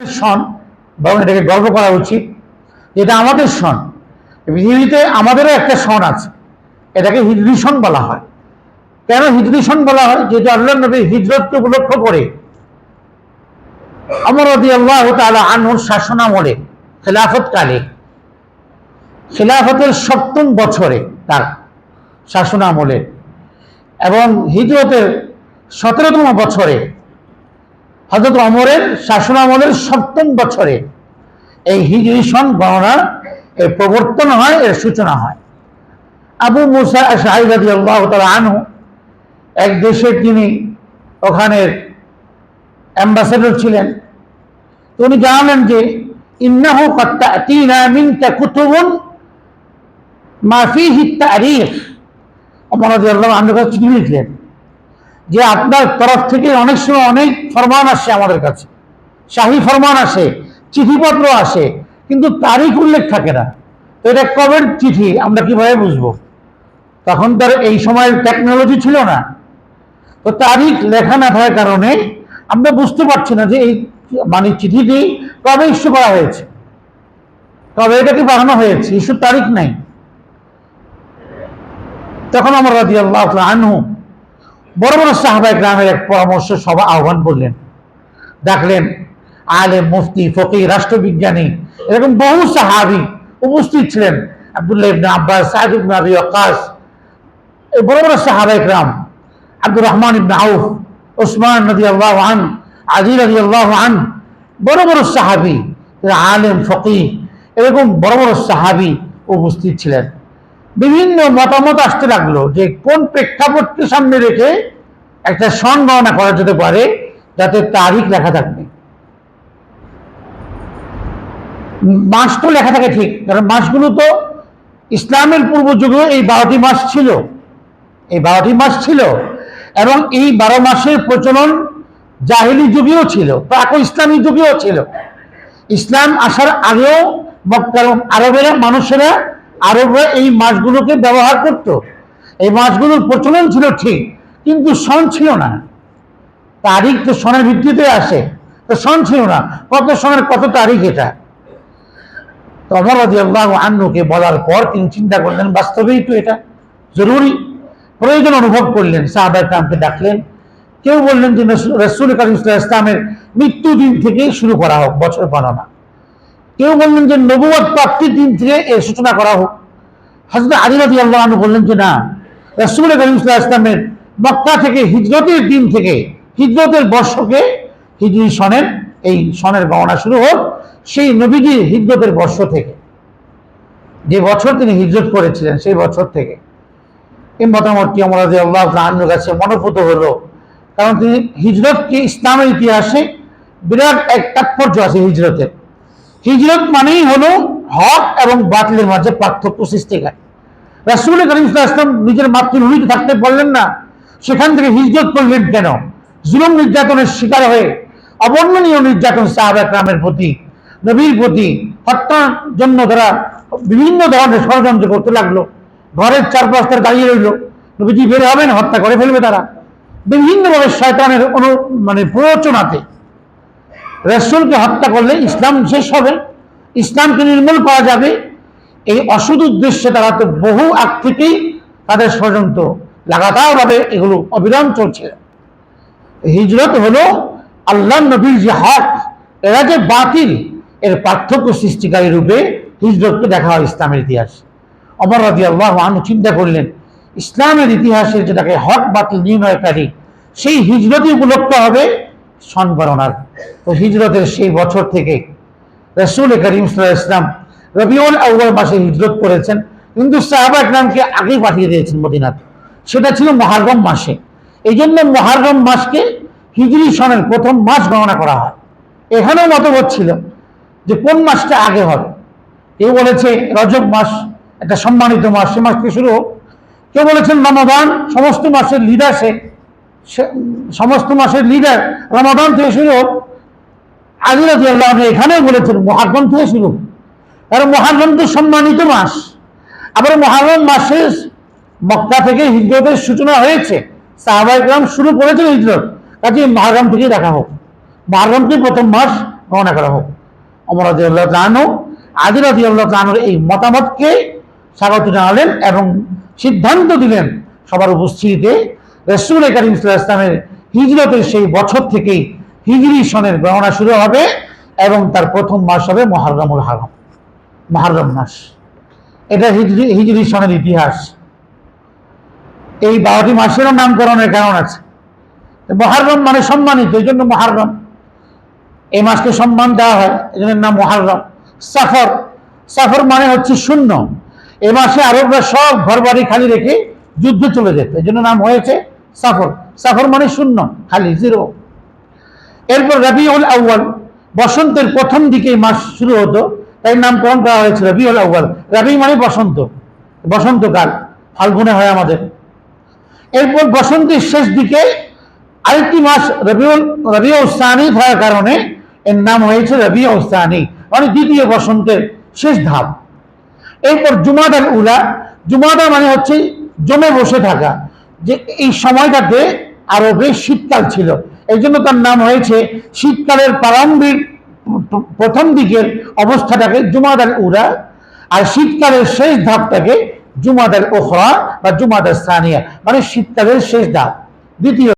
সন, বরং এটাকে গর্ব করা উচিত এটা আমাদের সন। পৃথিবীতে আমাদেরও একটা সন আছে, এটাকে হিজরি সন বলা হয়। কেন হিজরি সন বলা হয়? যেটা আল্লাহ নবী হিজরতকে উপলক্ষ করে আমর আল্লাহ তালা আনহুর শাসনামলে খেলাফত কালে খেলাফতের সপ্তম বছরে তার শাসনামলে এবং হিজরতের সতেরোতম বছরে হজরত অমরের শাসনামলের সপ্তম বছরে এই হিজরি সন গণনা এর প্রবর্তন হয়, এর সূচনা হয়। আবু মুসা শাহিদাদি আল্লাহ তালা এক দেশে তিনি ওখানের অ্যাম্বাসেডর ছিলেন। তো উনি জানালেন যে, ইন্নাহু মিনকা কুতুবুন মা ফিহি তারিখ। রাদিয়াল্লাহু আনহু কাছে চিঠি লিখলেন। যে আপনার তরফ থেকে অনেক সময় অনেক ফরমান আসে আমাদের কাছে। শাহী ফরমান আসে, চিঠিপত্র আসে, কিন্তু তারিখ উল্লেখ থাকে না। তো এটা কবের চিঠি, আমরা কীভাবে বুঝব? তখন তার এই সময়ের টেকনোলজি ছিল না। তো তারিখ লেখা না থাকার কারণে আমরা বুঝতে পারছি না যে এই মানে চিঠিটি কবে ইস্যু করা হয়েছে। কবে এটাকে বানানো হয়েছে? ইস্যুর তারিখ নাই। তখন আমার রাজি আল্লাহ আনহু বড় বড় সাহাবাই গ্রামের এক পরামর্শ সভা আহ্বান করলেন। ডাকলেন আলে মুফতি ফকি রাষ্ট্রবিজ্ঞানী, এরকম বহু সাহাবি উপস্থিত ছিলেন। আব্দুল্লাহ ইবনে আব্বাস সাইদ ইবনে আবি ওয়াক্কাস, এই বড় বড় সাহাবাই গ্রাম আব্দুর রহমান ইবনে আউফ ওসমান নদী আল্লাহ আন আজি নদী আল্লাহ আন, বড় বড় সাহাবি, আলেম ফকি এরকম বড় বড় সাহাবি উপস্থিত ছিলেন। বিভিন্ন মতামত আসতে লাগল যে কোন প্রেক্ষাপটকে সামনে রেখে একটা গণনা করা যেতে পারে, যাতে তারিখ লেখা থাকবে। মাস তো লেখা থাকে ঠিক, কারণ মাসগুলো তো ইসলামের পূর্ব যুগেও এই বারোটি মাস ছিল। এই বারোটি মাস ছিল এবং এই বারো মাসের প্রচলন জাহিলি যুগেও ছিল প্রাক ইসলামী যুগেও ছিল। ইসলাম আসার আগেও মক্কার আরবেরা মানুষেরা আরবরা এই মাছগুলোকে ব্যবহার করত। এই মাছগুলোর প্রচলন ছিল ঠিক, কিন্তু সন ছিল না। তারিখ তো সনের ভিত্তিতে আসে, তো সন ছিল না। কত সনের কত তারিখ এটা? তো অমর রাদিয়াল্লাহু আন্নুকে বলার পর তিনি চিন্তা করলেন, বাস্তবেই তো এটা জরুরি। প্রয়োজন অনুভব করলেন সাহাবা ইকরামকে ডাকলেন। কেউ বললেন যে, রসুল আলাইহি ইসলামের মৃত্যুদিন থেকে শুরু করা হোক, বছর গণনা কেউ বললেন যে নবুয়াদ প্রাপ্তির দিন থেকে এর সূচনা করা হোক। হজরত রাজি আল্লাহ বললেন যে না, রসুল ইসলামের মক্কা থেকে হিজরতের দিন থেকে, হিজরতের বর্ষকে হিজরি সনের, এই সনের গণনা শুরু হোক, সেই নবীজির হিজরতের বর্ষ থেকে। যে বছর তিনি হিজরত করেছিলেন, সেই বছর থেকে। এই মতামতটি আমরা যে আল্লাহ আন্নুর কাছে মনোভূত হলো। কারণ তিনি হিজরতকে ইসলামের ইতিহাসে বিরাট এক তাৎপর্য আছে হিজরতের। হিজরত মানেই হলো হক এবং বাতিলের মাঝে পার্থক্য সৃষ্টিকার রাসুল করিম ইসলাম নিজের মাতৃভূমিতে থাকতে পারলেন না, সেখান থেকে হিজরত করলেন কেন? জুলুম নির্যাতনের শিকার হয়ে অবর্ণনীয় নির্যাতন সাহাবা গ্রামের প্রতি, নবীর প্রতি হত্যার জন্য তারা বিভিন্ন ধরনের ষড়যন্ত্র করতে লাগল। ঘরের চারপাশ তার দাঁড়িয়ে রইল। নবীজি বের হবেন, হত্যা করে ফেলবে তারা। বিভিন্নভাবে শয়তানের অনু মানে প্ররোচনাতে রসুলকে হত্যা করলে ইসলাম শেষ হবে। ইসলামকে নির্মূল করা যাবে। এই অসৎ উদ্দেশ্যে তারা তো বহু আগ থেকেই তাদের ষড়যন্ত্র লাগাতারভাবে এগুলো অবিরাম চলছে। হিজরত হলো আল্লাহ নবীর যে হক, এরা যে বাতিল, এর পার্থক্য সৃষ্টিকারী রূপে হিজরতকে দেখা হয় ইসলামের ইতিহাস। অমর রাজি আল্লাহ আনু চিন্তা করলেন, ইসলামের ইতিহাসের যেটাকে হক বাতিল নির্ণয়কারী, সেই হিজরতই উপলক্ষ হবে সন তো হিজরতের সেই বছর থেকে রসুল করিম ইসলাম রবিউল আউ্বাল মাসে হিজরত করেছেন। কিন্তু সাহাবা ইকরামকে আগেই পাঠিয়ে দিয়েছেন মদিনাতে সেটা ছিল মহারগম মাসে। এই জন্য মহারগম মাসকে হিজরি সনের প্রথম মাস গণনা করা হয়। এখানেও মতবোধ ছিল যে কোন মাসটা আগে হবে। কেউ বলেছে রজব মাস, একটা সম্মানিত মাস, সে মাস থেকে শুরু হোক। কেউ বলেছেন রমাদান, সমস্ত মাসের লিডার সে- সমস্ত মাসের লিডার রমাদান থেকে শুরু হোক, আলী রাজি আল্লাহ এখানেও বলেছেন মহারগম থেকে শুরু। কারণ মহারগম তো সম্মানিত মাস। আবার মহারম মাসে মক্কা থেকে হিজরতের সূচনা হয়েছে। সাহাবাই গ্রাম শুরু করেছে হিজরত। কাজে মহারম থেকেই দেখা হোক। মহারমকে প্রথম মাস গণনা করা হোক। অমর রাজিউল্লাহ তানু আদি রাজিউল্লাহ তানুর এই মতামতকে স্বাগত জানালেন এবং সিদ্ধান্ত দিলেন সবার উপস্থিতিতে রসুল করিম ইসলামের হিজরতের সেই বছর থেকেই হিজরি সনের গণনা শুরু হবে এবং তার প্রথম মাস হবে মহারমুল হারাম মহারম মাস। এটা হিজরি হিজরি সনের ইতিহাস। এই বারোটি মাসেরও নামকরণের কারণ আছে। মহারম মানে সম্মানিত, এই জন্য মহারম এই মাসকে সম্মান দেওয়া হয়, এই জন্য নাম মহারম সাফর সাফর মানে হচ্ছে শূন্য। এ মাসে আরবরা সব ঘর বাড়ি খালি রেখে যুদ্ধে চলে যেত, এই জন্য নাম হয়েছে সাফর। সাফর মানে শূন্য, খালি জিরো এরপর রবিউল আউ্য়াল, বসন্তের প্রথম দিকে মাস শুরু হতো, তাই নামকরণ করা হয়েছিল রবিউল আউ্য়াল। রবি মানে বসন্ত বসন্তকাল ফাল্গুনে হয় আমাদের। এরপর বসন্তের শেষ দিকে আরেকটি মাস রবিউল রবি উস্তানি হওয়ার কারণে এর নাম হয়েছে রবি উস্তানি মানে দ্বিতীয় বসন্তের শেষ ধাপ। এরপর জুমাদাল উলা, জুমাদা মানে হচ্ছে জমে বসে থাকা। যে এই সময়টাতে আরবে শীতকাল ছিল। এই জন্য তার নাম হয়েছে শীতকালের প্রারম্ভিক প্রথম দিকের অবস্থাটাকে জুমাদার উরা আর শীতকালের শেষ ধাপটাকে জুমাদার ওখরা বা জুমাদার স্থানীয় মানে শীতকালের শেষ ধাপ। দ্বিতীয়